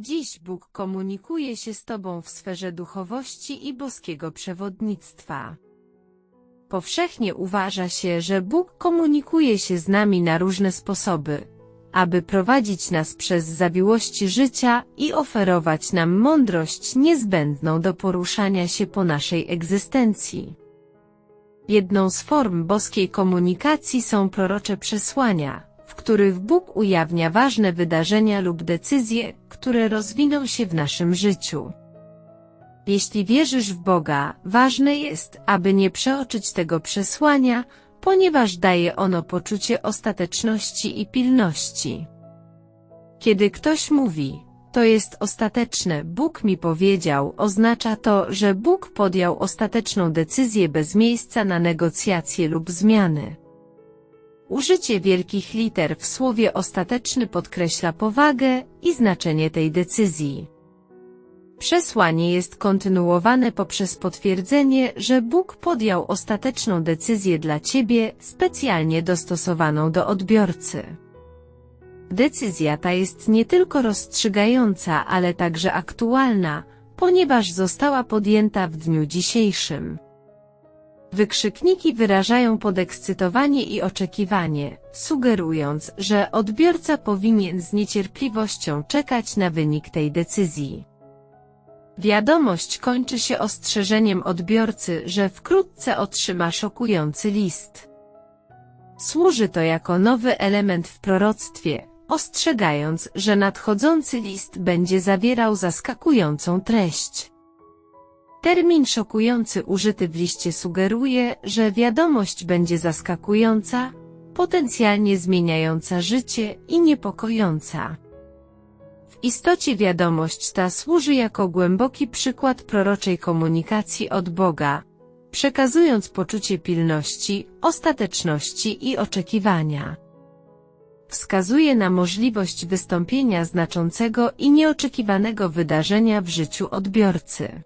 Dziś Bóg komunikuje się z Tobą w sferze duchowości i boskiego przewodnictwa. Powszechnie uważa się, że Bóg komunikuje się z nami na różne sposoby, aby prowadzić nas przez zawiłości życia i oferować nam mądrość niezbędną do poruszania się po naszej egzystencji. Jedną z form boskiej komunikacji są prorocze przesłania, w których Bóg ujawnia ważne wydarzenia lub decyzje, które rozwiną się w naszym życiu. Jeśli wierzysz w Boga, ważne jest, aby nie przeoczyć tego przesłania, ponieważ daje ono poczucie ostateczności i pilności. Kiedy ktoś mówi, to jest ostateczne, Bóg mi powiedział, oznacza to, że Bóg podjął ostateczną decyzję bez miejsca na negocjacje lub zmiany. Użycie wielkich liter w słowie ostateczny podkreśla powagę i znaczenie tej decyzji. Przesłanie jest kontynuowane poprzez potwierdzenie, że Bóg podjął ostateczną decyzję dla Ciebie, specjalnie dostosowaną do odbiorcy. Decyzja ta jest nie tylko rozstrzygająca, ale także aktualna, ponieważ została podjęta w dniu dzisiejszym. Wykrzykniki wyrażają podekscytowanie i oczekiwanie, sugerując, że odbiorca powinien z niecierpliwością czekać na wynik tej decyzji. Wiadomość kończy się ostrzeżeniem odbiorcy, że wkrótce otrzyma szokujący list. Służy to jako nowy element w proroctwie, ostrzegając, że nadchodzący list będzie zawierał zaskakującą treść. Termin szokujący użyty w liście sugeruje, że wiadomość będzie zaskakująca, potencjalnie zmieniająca życie i niepokojąca. W istocie wiadomość ta służy jako głęboki przykład proroczej komunikacji od Boga, przekazując poczucie pilności, ostateczności i oczekiwania. Wskazuje na możliwość wystąpienia znaczącego i nieoczekiwanego wydarzenia w życiu odbiorcy.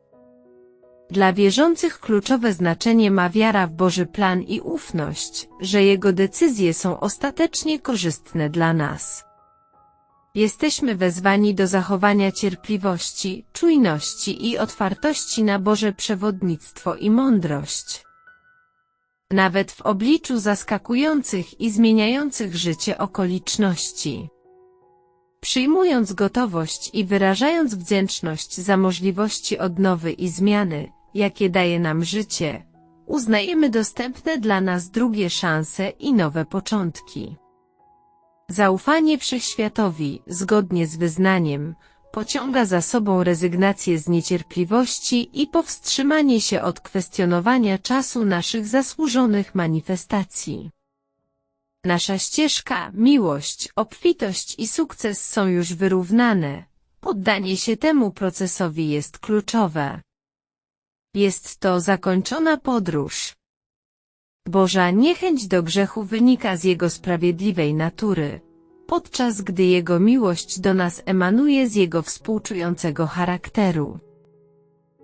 Dla wierzących kluczowe znaczenie ma wiara w Boży plan i ufność, że Jego decyzje są ostatecznie korzystne dla nas. Jesteśmy wezwani do zachowania cierpliwości, czujności i otwartości na Boże przewodnictwo i mądrość. Nawet w obliczu zaskakujących i zmieniających życie okoliczności. Przyjmując gotowość i wyrażając wdzięczność za możliwości odnowy i zmiany, jakie daje nam życie, uznajemy dostępne dla nas drugie szanse i nowe początki. Zaufanie wszechświatowi, zgodnie z wyznaniem, pociąga za sobą rezygnację z niecierpliwości i powstrzymanie się od kwestionowania czasu naszych zasłużonych manifestacji. Nasza ścieżka, miłość, obfitość i sukces są już wyrównane. Poddanie się temu procesowi jest kluczowe. Jest to zakończona podróż. Boża niechęć do grzechu wynika z Jego sprawiedliwej natury, podczas gdy Jego miłość do nas emanuje z Jego współczującego charakteru.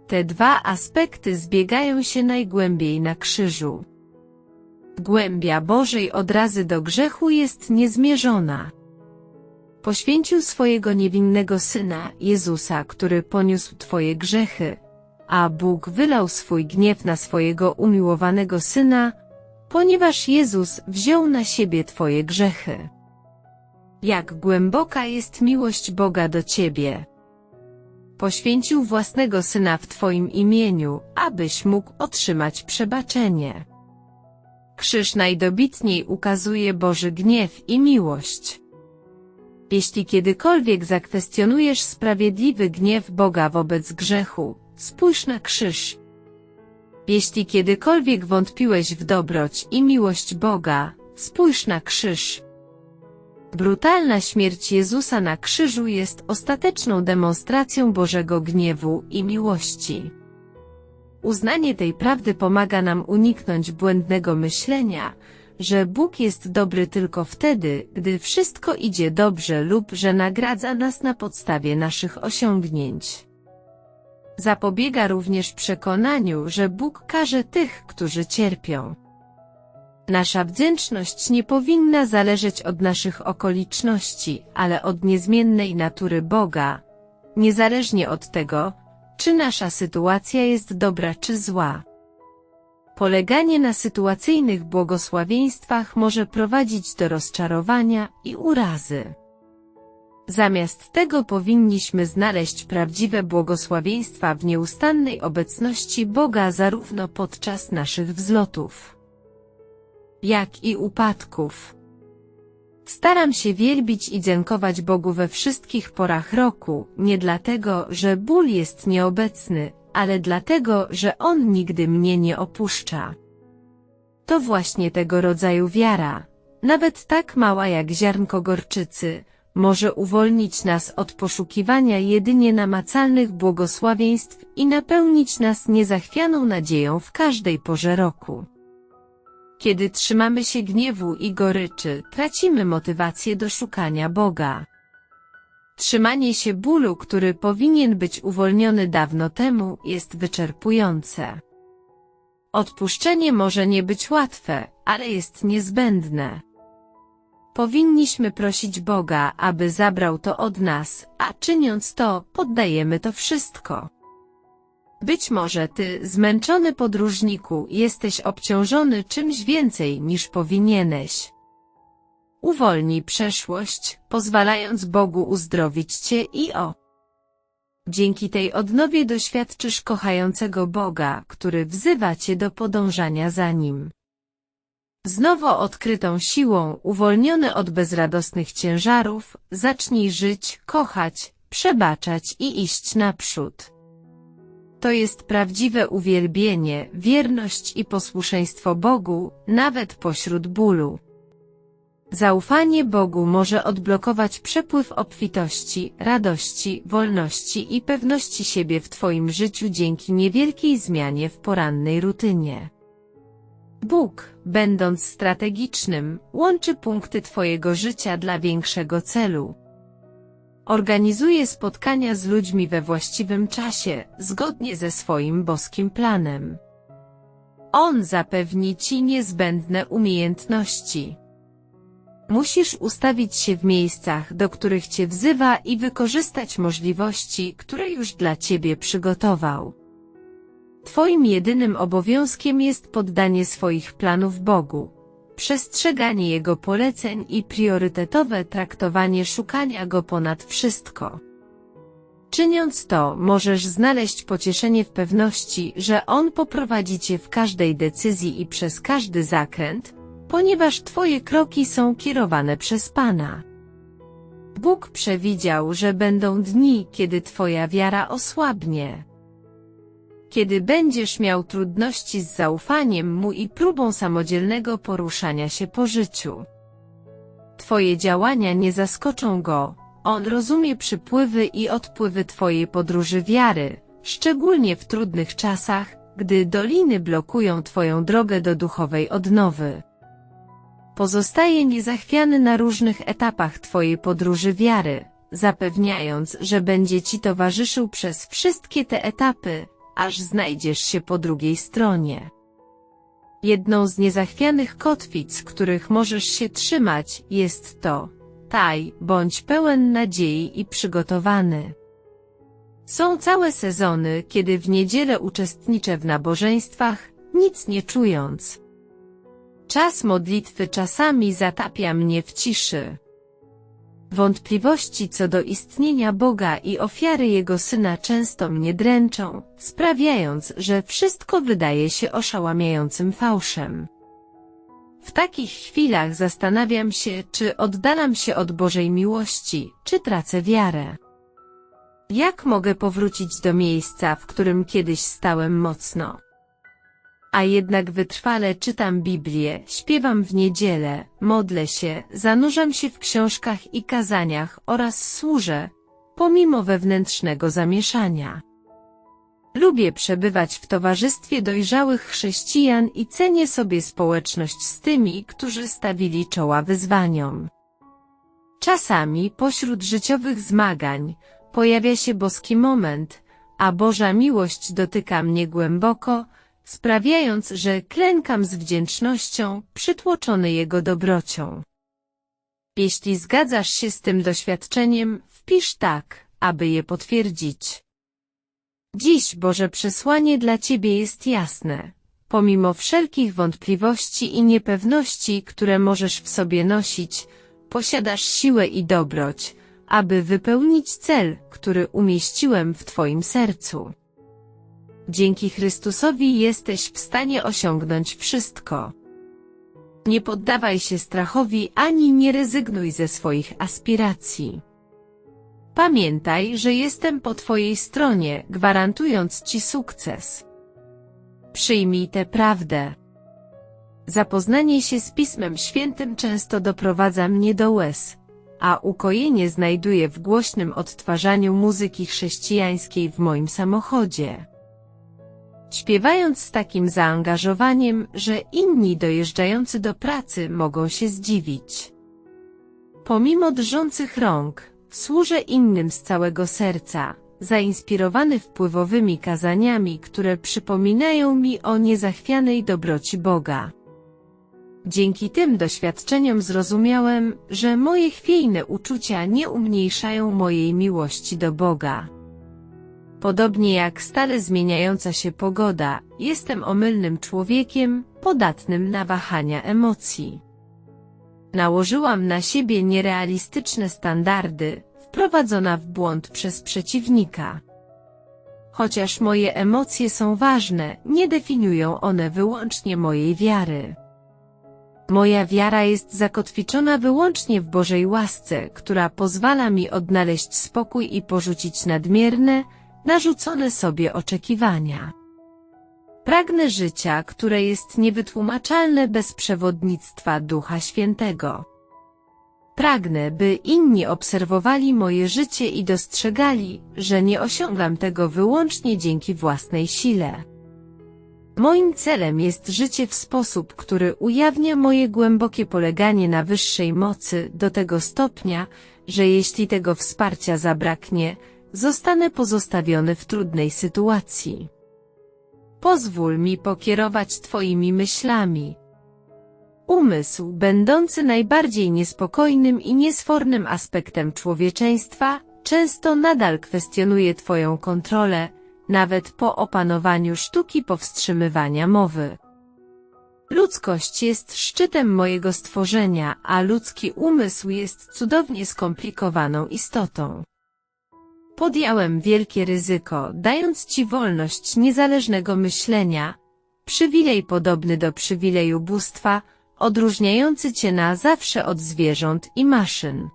Te dwa aspekty zbiegają się najgłębiej na krzyżu. Głębia Bożej odrazy do grzechu jest niezmierzona. Poświęcił swojego niewinnego Syna, Jezusa, który poniósł Twoje grzechy, a Bóg wylał swój gniew na swojego umiłowanego Syna, ponieważ Jezus wziął na siebie Twoje grzechy. Jak głęboka jest miłość Boga do Ciebie. Poświęcił własnego Syna w Twoim imieniu, abyś mógł otrzymać przebaczenie. Krzyż najdobitniej ukazuje Boży gniew i miłość. Jeśli kiedykolwiek zakwestionujesz sprawiedliwy gniew Boga wobec grzechu, spójrz na krzyż. Jeśli kiedykolwiek wątpiłeś w dobroć i miłość Boga, spójrz na krzyż. Brutalna śmierć Jezusa na krzyżu jest ostateczną demonstracją Bożego gniewu i miłości. Uznanie tej prawdy pomaga nam uniknąć błędnego myślenia, że Bóg jest dobry tylko wtedy, gdy wszystko idzie dobrze lub że nagradza nas na podstawie naszych osiągnięć. Zapobiega również przekonaniu, że Bóg karze tych, którzy cierpią. Nasza wdzięczność nie powinna zależeć od naszych okoliczności, ale od niezmiennej natury Boga, niezależnie od tego, czy nasza sytuacja jest dobra czy zła. Poleganie na sytuacyjnych błogosławieństwach może prowadzić do rozczarowania i urazy. Zamiast tego powinniśmy znaleźć prawdziwe błogosławieństwa w nieustannej obecności Boga zarówno podczas naszych wzlotów, jak i upadków. Staram się wielbić i dziękować Bogu we wszystkich porach roku, nie dlatego, że ból jest nieobecny, ale dlatego, że On nigdy mnie nie opuszcza. To właśnie tego rodzaju wiara, nawet tak mała jak ziarnko gorczycy, może uwolnić nas od poszukiwania jedynie namacalnych błogosławieństw i napełnić nas niezachwianą nadzieją w każdej porze roku. Kiedy trzymamy się gniewu i goryczy, tracimy motywację do szukania Boga. Trzymanie się bólu, który powinien być uwolniony dawno temu, jest wyczerpujące. Odpuszczenie może nie być łatwe, ale jest niezbędne. Powinniśmy prosić Boga, aby zabrał to od nas, a czyniąc to, poddajemy to wszystko. Być może ty, zmęczony podróżniku, jesteś obciążony czymś więcej niż powinieneś. Uwolnij przeszłość, pozwalając Bogu uzdrowić cię i o. Dzięki tej odnowie doświadczysz kochającego Boga, który wzywa cię do podążania za Nim. Z nowo odkrytą siłą, uwolniony od bezradosnych ciężarów, zacznij żyć, kochać, przebaczać i iść naprzód. To jest prawdziwe uwielbienie, wierność i posłuszeństwo Bogu, nawet pośród bólu. Zaufanie Bogu może odblokować przepływ obfitości, radości, wolności i pewności siebie w Twoim życiu dzięki niewielkiej zmianie w porannej rutynie. Bóg, będąc strategicznym, łączy punkty Twojego życia dla większego celu. Organizuje spotkania z ludźmi we właściwym czasie, zgodnie ze swoim boskim planem. On zapewni Ci niezbędne umiejętności. Musisz ustawić się w miejscach, do których Cię wzywa i wykorzystać możliwości, które już dla Ciebie przygotował. Twoim jedynym obowiązkiem jest poddanie swoich planów Bogu, przestrzeganie Jego poleceń i priorytetowe traktowanie szukania Go ponad wszystko. Czyniąc to, możesz znaleźć pocieszenie w pewności, że On poprowadzi Cię w każdej decyzji i przez każdy zakręt, ponieważ Twoje kroki są kierowane przez Pana. Bóg przewidział, że będą dni, kiedy Twoja wiara osłabnie. Kiedy będziesz miał trudności z zaufaniem mu i próbą samodzielnego poruszania się po życiu. Twoje działania nie zaskoczą go, on rozumie przypływy i odpływy Twojej podróży wiary, szczególnie w trudnych czasach, gdy doliny blokują Twoją drogę do duchowej odnowy. Pozostaje niezachwiany na różnych etapach Twojej podróży wiary, zapewniając, że będzie Ci towarzyszył przez wszystkie te etapy, aż znajdziesz się po drugiej stronie. Jedną z niezachwianych kotwic, których możesz się trzymać, jest to, taj, bądź pełen nadziei i przygotowany. Są całe sezony, kiedy w niedzielę uczestniczę w nabożeństwach, nic nie czując. Czas modlitwy czasami zatapia mnie w ciszy. Wątpliwości co do istnienia Boga i ofiary Jego Syna często mnie dręczą, sprawiając, że wszystko wydaje się oszałamiającym fałszem. W takich chwilach zastanawiam się, czy oddalam się od Bożej miłości, czy tracę wiarę. Jak mogę powrócić do miejsca, w którym kiedyś stałem mocno? A jednak wytrwale czytam Biblię, śpiewam w niedzielę, modlę się, zanurzam się w książkach i kazaniach oraz służę, pomimo wewnętrznego zamieszania. Lubię przebywać w towarzystwie dojrzałych chrześcijan i cenię sobie społeczność z tymi, którzy stawili czoła wyzwaniom. Czasami pośród życiowych zmagań pojawia się boski moment, a Boża miłość dotyka mnie głęboko, sprawiając, że klękam z wdzięcznością, przytłoczony Jego dobrocią. Jeśli zgadzasz się z tym doświadczeniem, wpisz tak, aby je potwierdzić. Dziś Boże przesłanie dla Ciebie jest jasne. Pomimo wszelkich wątpliwości i niepewności, które możesz w sobie nosić, posiadasz siłę i dobroć, aby wypełnić cel, który umieściłem w Twoim sercu. Dzięki Chrystusowi jesteś w stanie osiągnąć wszystko. Nie poddawaj się strachowi ani nie rezygnuj ze swoich aspiracji. Pamiętaj, że jestem po Twojej stronie, gwarantując Ci sukces. Przyjmij tę prawdę. Zapoznanie się z Pismem Świętym często doprowadza mnie do łez, a ukojenie znajduję w głośnym odtwarzaniu muzyki chrześcijańskiej w moim samochodzie. Śpiewając z takim zaangażowaniem, że inni dojeżdżający do pracy mogą się zdziwić. Pomimo drżących rąk, służę innym z całego serca, zainspirowany wpływowymi kazaniami, które przypominają mi o niezachwianej dobroci Boga. Dzięki tym doświadczeniom zrozumiałem, że moje chwiejne uczucia nie umniejszają mojej miłości do Boga. Podobnie jak stale zmieniająca się pogoda, jestem omylnym człowiekiem, podatnym na wahania emocji. Nałożyłam na siebie nierealistyczne standardy, wprowadzona w błąd przez przeciwnika. Chociaż moje emocje są ważne, nie definiują one wyłącznie mojej wiary. Moja wiara jest zakotwiczona wyłącznie w Bożej łasce, która pozwala mi odnaleźć spokój i porzucić nadmierne, narzucone sobie oczekiwania. Pragnę życia, które jest niewytłumaczalne bez przewodnictwa Ducha Świętego. Pragnę, by inni obserwowali moje życie i dostrzegali, że nie osiągam tego wyłącznie dzięki własnej sile. Moim celem jest życie w sposób, który ujawnia moje głębokie poleganie na wyższej mocy do tego stopnia, że jeśli tego wsparcia zabraknie, zostanę pozostawiony w trudnej sytuacji. Pozwól mi pokierować Twoimi myślami. Umysł, będący najbardziej niespokojnym i niesfornym aspektem człowieczeństwa, często nadal kwestionuje Twoją kontrolę, nawet po opanowaniu sztuki powstrzymywania mowy. Ludzkość jest szczytem mojego stworzenia, a ludzki umysł jest cudownie skomplikowaną istotą. Podjąłem wielkie ryzyko, dając Ci wolność niezależnego myślenia, przywilej podobny do przywileju bóstwa, odróżniający Cię na zawsze od zwierząt i maszyn.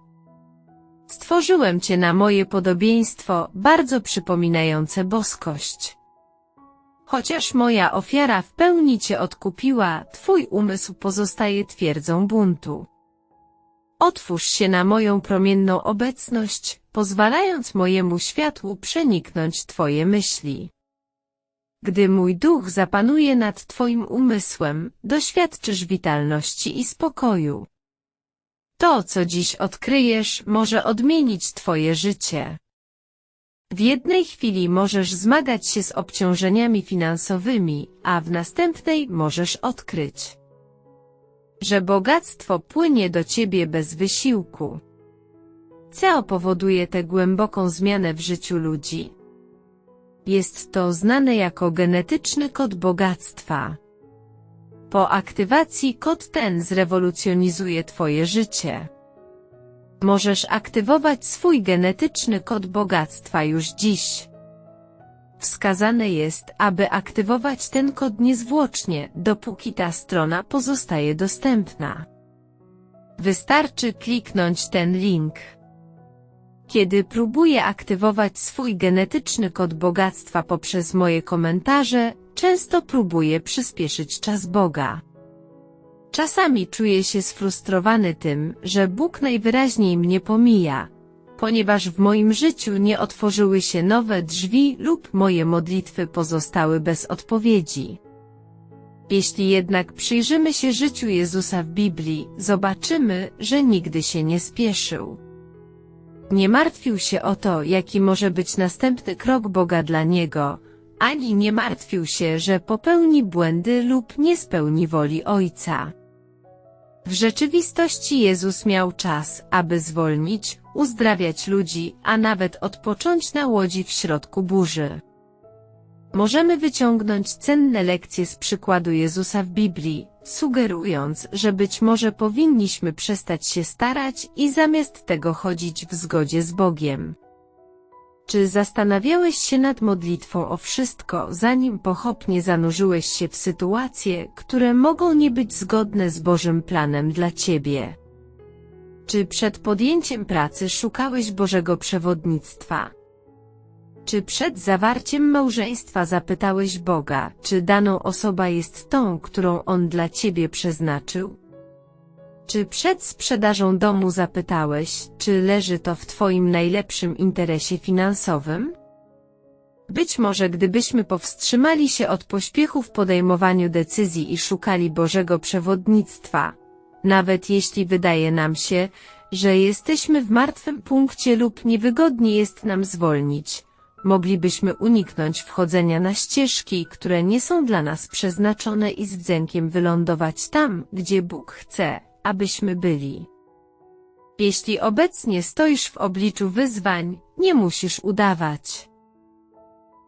Stworzyłem Cię na moje podobieństwo, bardzo przypominające boskość. Chociaż moja ofiara w pełni Cię odkupiła, Twój umysł pozostaje twierdzą buntu. Otwórz się na moją promienną obecność, pozwalając mojemu światłu przeniknąć Twoje myśli. Gdy mój duch zapanuje nad Twoim umysłem, doświadczysz witalności i spokoju. To, co dziś odkryjesz, może odmienić Twoje życie. W jednej chwili możesz zmagać się z obciążeniami finansowymi, a w następnej możesz odkryć, że bogactwo płynie do Ciebie bez wysiłku. Co powoduje tę głęboką zmianę w życiu ludzi? Jest to znane jako genetyczny kod bogactwa. Po aktywacji kod ten zrewolucjonizuje Twoje życie. Możesz aktywować swój genetyczny kod bogactwa już dziś. Wskazane jest, aby aktywować ten kod niezwłocznie, dopóki ta strona pozostaje dostępna. Wystarczy kliknąć ten link. Kiedy próbuję aktywować swój genetyczny kod bogactwa poprzez moje komentarze, często próbuję przyspieszyć czas Boga. Czasami czuję się sfrustrowany tym, że Bóg najwyraźniej mnie pomija, ponieważ w moim życiu nie otworzyły się nowe drzwi lub moje modlitwy pozostały bez odpowiedzi. Jeśli jednak przyjrzymy się życiu Jezusa w Biblii, zobaczymy, że nigdy się nie spieszył. Nie martwił się o to, jaki może być następny krok Boga dla niego, ani nie martwił się, że popełni błędy lub nie spełni woli Ojca. W rzeczywistości Jezus miał czas, aby zwolnić, uzdrawiać ludzi, a nawet odpocząć na łodzi w środku burzy. Możemy wyciągnąć cenne lekcje z przykładu Jezusa w Biblii, sugerując, że być może powinniśmy przestać się starać i zamiast tego chodzić w zgodzie z Bogiem. Czy zastanawiałeś się nad modlitwą o wszystko, zanim pochopnie zanurzyłeś się w sytuacje, które mogą nie być zgodne z Bożym planem dla ciebie? Czy przed podjęciem pracy szukałeś Bożego przewodnictwa? Czy przed zawarciem małżeństwa zapytałeś Boga, czy daną osoba jest tą, którą On dla ciebie przeznaczył? Czy przed sprzedażą domu zapytałeś, czy leży to w Twoim najlepszym interesie finansowym? Być może gdybyśmy powstrzymali się od pośpiechu w podejmowaniu decyzji i szukali Bożego przewodnictwa, nawet jeśli wydaje nam się, że jesteśmy w martwym punkcie lub niewygodnie jest nam zwolnić, moglibyśmy uniknąć wchodzenia na ścieżki, które nie są dla nas przeznaczone i z wdzękiem wylądować tam, gdzie Bóg chce, abyśmy byli. Jeśli obecnie stoisz w obliczu wyzwań, nie musisz udawać,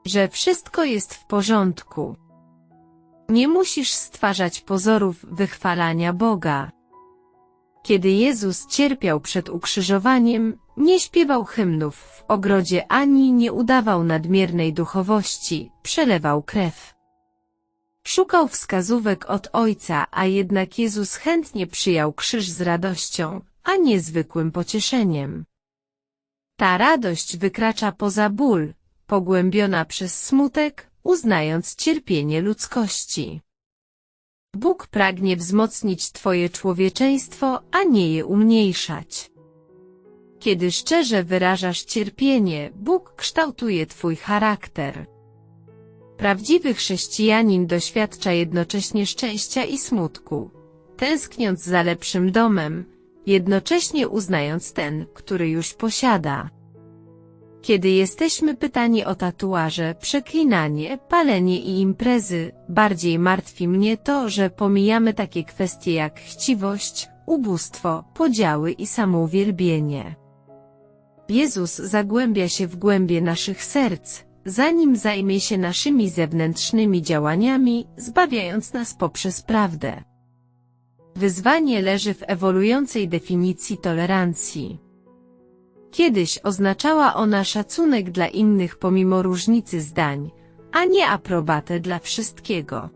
że wszystko jest w porządku. Nie musisz stwarzać pozorów wychwalania Boga. Kiedy Jezus cierpiał przed ukrzyżowaniem, nie śpiewał hymnów w ogrodzie ani nie udawał nadmiernej duchowości, przelewał krew. Szukał wskazówek od Ojca, a jednak Jezus chętnie przyjął krzyż z radością, a nie zwykłym pocieszeniem. Ta radość wykracza poza ból, pogłębiona przez smutek, uznając cierpienie ludzkości. Bóg pragnie wzmocnić Twoje człowieczeństwo, a nie je umniejszać. Kiedy szczerze wyrażasz cierpienie, Bóg kształtuje Twój charakter. Prawdziwy chrześcijanin doświadcza jednocześnie szczęścia i smutku, tęskniąc za lepszym domem, jednocześnie uznając ten, który już posiada. Kiedy jesteśmy pytani o tatuaże, przeklinanie, palenie i imprezy, bardziej martwi mnie to, że pomijamy takie kwestie jak chciwość, ubóstwo, podziały i samouwielbienie. Jezus zagłębia się w głębie naszych serc, zanim zajmie się naszymi zewnętrznymi działaniami, zbawiając nas poprzez prawdę. Wyzwanie leży w ewoluującej definicji tolerancji. Kiedyś oznaczała ona szacunek dla innych pomimo różnicy zdań, a nie aprobatę dla wszystkiego.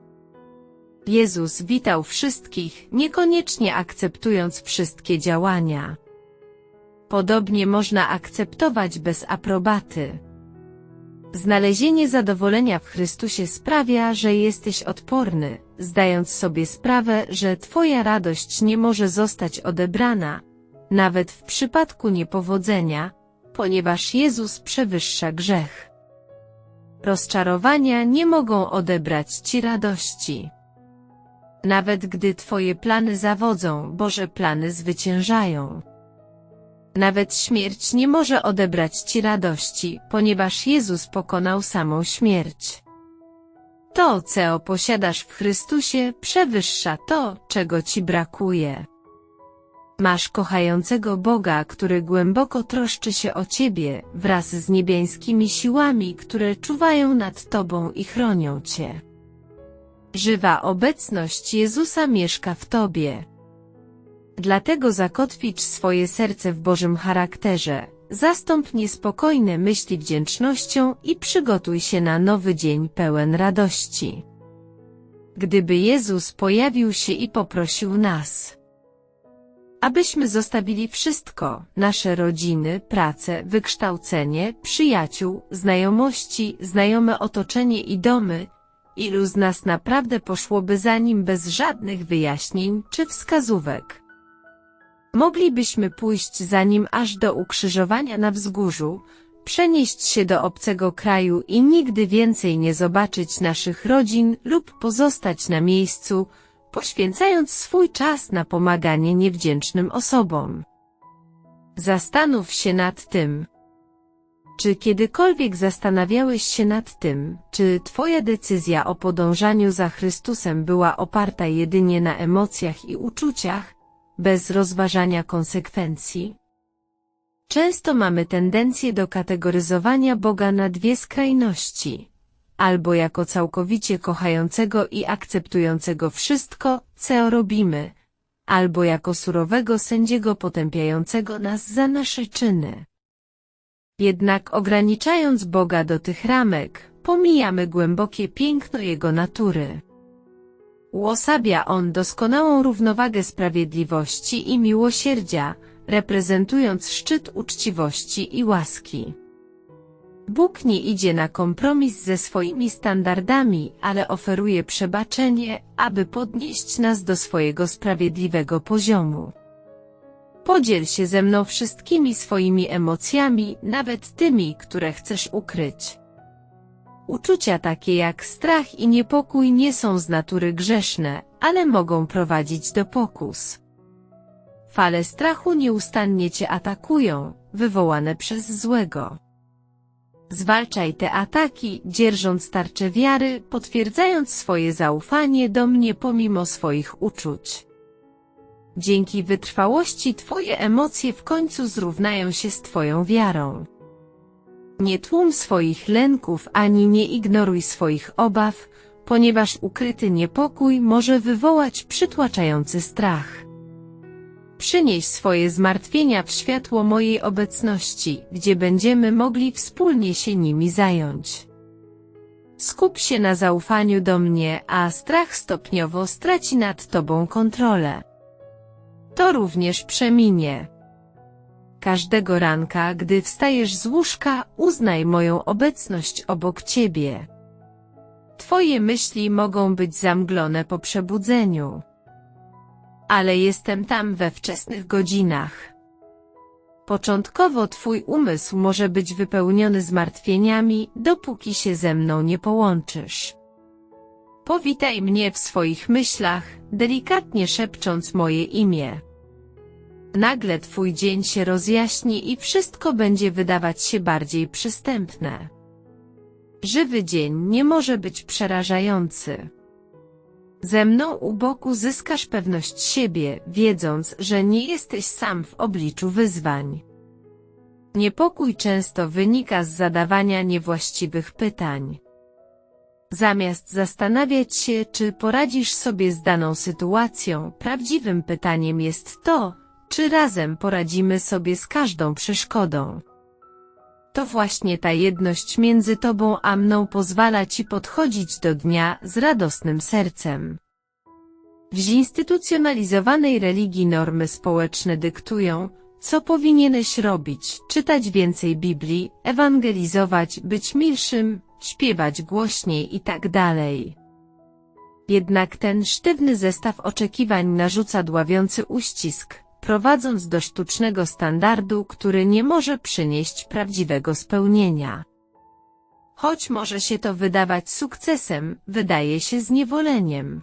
Jezus witał wszystkich, niekoniecznie akceptując wszystkie działania. Podobnie można akceptować bez aprobaty. Znalezienie zadowolenia w Chrystusie sprawia, że jesteś odporny, zdając sobie sprawę, że Twoja radość nie może zostać odebrana, nawet w przypadku niepowodzenia, ponieważ Jezus przewyższa grzech. Rozczarowania nie mogą odebrać Ci radości. Nawet gdy Twoje plany zawodzą, Boże plany zwyciężają. Nawet śmierć nie może odebrać Ci radości, ponieważ Jezus pokonał samą śmierć. To, co posiadasz w Chrystusie, przewyższa to, czego Ci brakuje. Masz kochającego Boga, który głęboko troszczy się o Ciebie, wraz z niebiańskimi siłami, które czuwają nad Tobą i chronią Cię. Żywa obecność Jezusa mieszka w Tobie. Dlatego zakotwicz swoje serce w Bożym charakterze, zastąp niespokojne myśli wdzięcznością i przygotuj się na nowy dzień pełen radości. Gdyby Jezus pojawił się i poprosił nas, abyśmy zostawili wszystko, nasze rodziny, pracę, wykształcenie, przyjaciół, znajomości, znajome otoczenie i domy, ilu z nas naprawdę poszłoby za nim bez żadnych wyjaśnień czy wskazówek. Moglibyśmy pójść za nim aż do ukrzyżowania na wzgórzu, przenieść się do obcego kraju i nigdy więcej nie zobaczyć naszych rodzin lub pozostać na miejscu, poświęcając swój czas na pomaganie niewdzięcznym osobom. Zastanów się nad tym. Czy kiedykolwiek zastanawiałeś się nad tym, czy Twoja decyzja o podążaniu za Chrystusem była oparta jedynie na emocjach i uczuciach, bez rozważania konsekwencji? Często mamy tendencję do kategoryzowania Boga na dwie skrajności. Albo jako całkowicie kochającego i akceptującego wszystko, co robimy, albo jako surowego sędziego potępiającego nas za nasze czyny. Jednak ograniczając Boga do tych ramek, pomijamy głębokie piękno Jego natury. Uosabia On doskonałą równowagę sprawiedliwości i miłosierdzia, reprezentując szczyt uczciwości i łaski. Bóg nie idzie na kompromis ze swoimi standardami, ale oferuje przebaczenie, aby podnieść nas do swojego sprawiedliwego poziomu. Podziel się ze mną wszystkimi swoimi emocjami, nawet tymi, które chcesz ukryć. Uczucia takie jak strach i niepokój nie są z natury grzeszne, ale mogą prowadzić do pokus. Fale strachu nieustannie cię atakują, wywołane przez złego. Zwalczaj te ataki, dzierżąc tarczę wiary, potwierdzając swoje zaufanie do mnie pomimo swoich uczuć. Dzięki wytrwałości Twoje emocje w końcu zrównają się z Twoją wiarą. Nie tłum swoich lęków ani nie ignoruj swoich obaw, ponieważ ukryty niepokój może wywołać przytłaczający strach. Przynieś swoje zmartwienia w światło mojej obecności, gdzie będziemy mogli wspólnie się nimi zająć. Skup się na zaufaniu do mnie, a strach stopniowo straci nad tobą kontrolę. To również przeminie. Każdego ranka, gdy wstajesz z łóżka, uznaj moją obecność obok ciebie. Twoje myśli mogą być zamglone po przebudzeniu ale jestem tam we wczesnych godzinach. Początkowo twój umysł może być wypełniony zmartwieniami, dopóki się ze mną nie połączysz. Powitaj mnie w swoich myślach, delikatnie szepcząc moje imię. Nagle twój dzień się rozjaśni i wszystko będzie wydawać się bardziej przystępne. Żywy dzień nie może być przerażający. Ze mną u boku zyskasz pewność siebie, wiedząc, że nie jesteś sam w obliczu wyzwań. Niepokój często wynika z zadawania niewłaściwych pytań. Zamiast zastanawiać się, czy poradzisz sobie z daną sytuacją, prawdziwym pytaniem jest to, czy razem poradzimy sobie z każdą przeszkodą. To właśnie ta jedność między tobą a mną pozwala ci podchodzić do dnia z radosnym sercem. W zinstytucjonalizowanej religii normy społeczne dyktują, co powinieneś robić, czytać więcej Biblii, ewangelizować, być milszym, śpiewać głośniej itd. Jednak ten sztywny zestaw oczekiwań narzuca dławiący uścisk, prowadząc do sztucznego standardu, który nie może przynieść prawdziwego spełnienia. Choć może się to wydawać sukcesem, wydaje się zniewoleniem.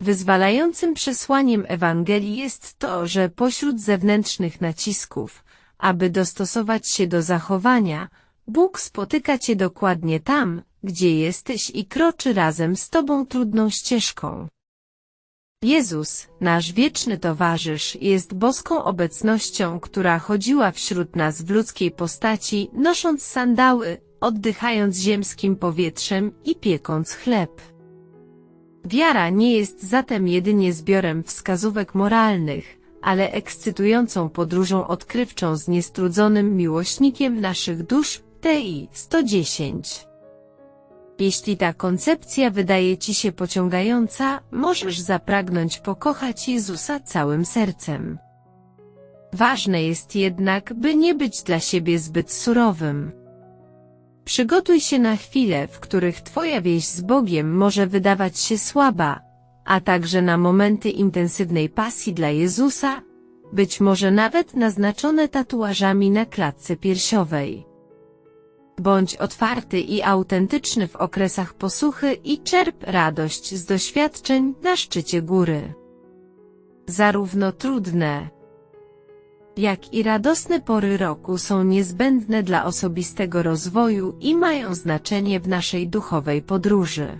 Wyzwalającym przesłaniem Ewangelii jest to, że pośród zewnętrznych nacisków, aby dostosować się do zachowania, Bóg spotyka Cię dokładnie tam, gdzie jesteś i kroczy razem z Tobą trudną ścieżką. Jezus, nasz wieczny towarzysz, jest boską obecnością, która chodziła wśród nas w ludzkiej postaci, nosząc sandały, oddychając ziemskim powietrzem i piekąc chleb. Wiara nie jest zatem jedynie zbiorem wskazówek moralnych, ale ekscytującą podróżą odkrywczą z niestrudzonym miłośnikiem naszych dusz, TI 110. Jeśli ta koncepcja wydaje Ci się pociągająca, możesz zapragnąć pokochać Jezusa całym sercem. Ważne jest jednak, by nie być dla siebie zbyt surowym. Przygotuj się na chwile, w których Twoja wieś z Bogiem może wydawać się słaba, a także na momenty intensywnej pasji dla Jezusa, być może nawet naznaczone tatuażami na klatce piersiowej. Bądź otwarty i autentyczny w okresach posuchy i czerp radość z doświadczeń na szczycie góry. Zarówno trudne, jak i radosne pory roku są niezbędne dla osobistego rozwoju i mają znaczenie w naszej duchowej podróży.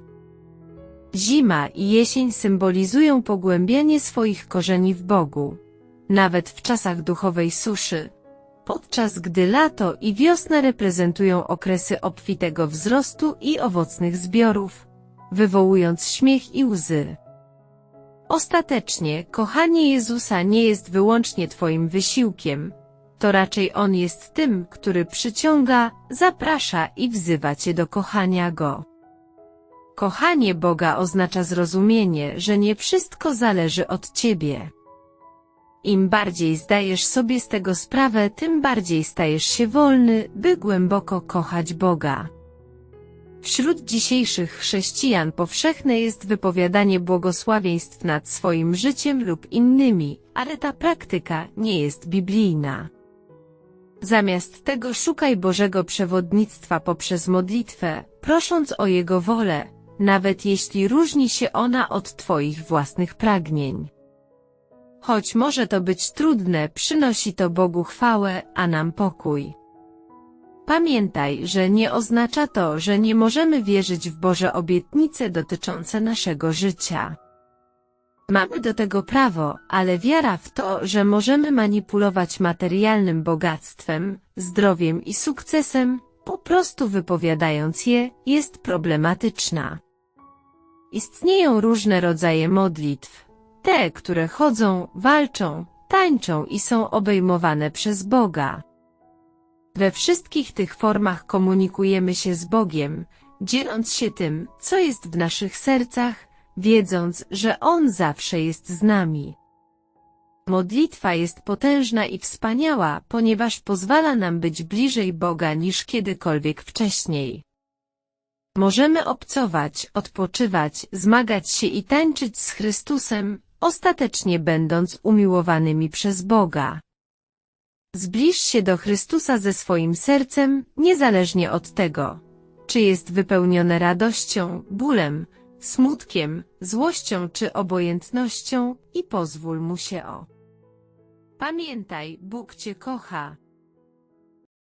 Zima i jesień symbolizują pogłębianie swoich korzeni w Bogu. Nawet w czasach duchowej suszy, podczas gdy lato i wiosna reprezentują okresy obfitego wzrostu i owocnych zbiorów, wywołując śmiech i łzy. Ostatecznie, kochanie Jezusa nie jest wyłącznie Twoim wysiłkiem, to raczej On jest tym, który przyciąga, zaprasza i wzywa Cię do kochania Go. Kochanie Boga oznacza zrozumienie, że nie wszystko zależy od Ciebie. Im bardziej zdajesz sobie z tego sprawę, tym bardziej stajesz się wolny, by głęboko kochać Boga. Wśród dzisiejszych chrześcijan powszechne jest wypowiadanie błogosławieństw nad swoim życiem lub innymi, ale ta praktyka nie jest biblijna. Zamiast tego szukaj Bożego przewodnictwa poprzez modlitwę, prosząc o Jego wolę, nawet jeśli różni się ona od Twoich własnych pragnień. Choć może to być trudne, przynosi to Bogu chwałę, a nam pokój. Pamiętaj, że nie oznacza to, że nie możemy wierzyć w Boże obietnice dotyczące naszego życia. Mamy do tego prawo, ale wiara w to, że możemy manipulować materialnym bogactwem, zdrowiem i sukcesem, po prostu wypowiadając je, jest problematyczna. Istnieją różne rodzaje modlitw. Te, które chodzą, walczą, tańczą i są obejmowane przez Boga. We wszystkich tych formach komunikujemy się z Bogiem, dzieląc się tym, co jest w naszych sercach, wiedząc, że On zawsze jest z nami. Modlitwa jest potężna i wspaniała, ponieważ pozwala nam być bliżej Boga niż kiedykolwiek wcześniej. Możemy obcować, odpoczywać, zmagać się i tańczyć z Chrystusem, ostatecznie będąc umiłowanymi przez Boga. Zbliż się do Chrystusa ze swoim sercem, niezależnie od tego, czy jest wypełnione radością, bólem, smutkiem, złością czy obojętnością i pozwól mu się o. Pamiętaj, Bóg Cię kocha,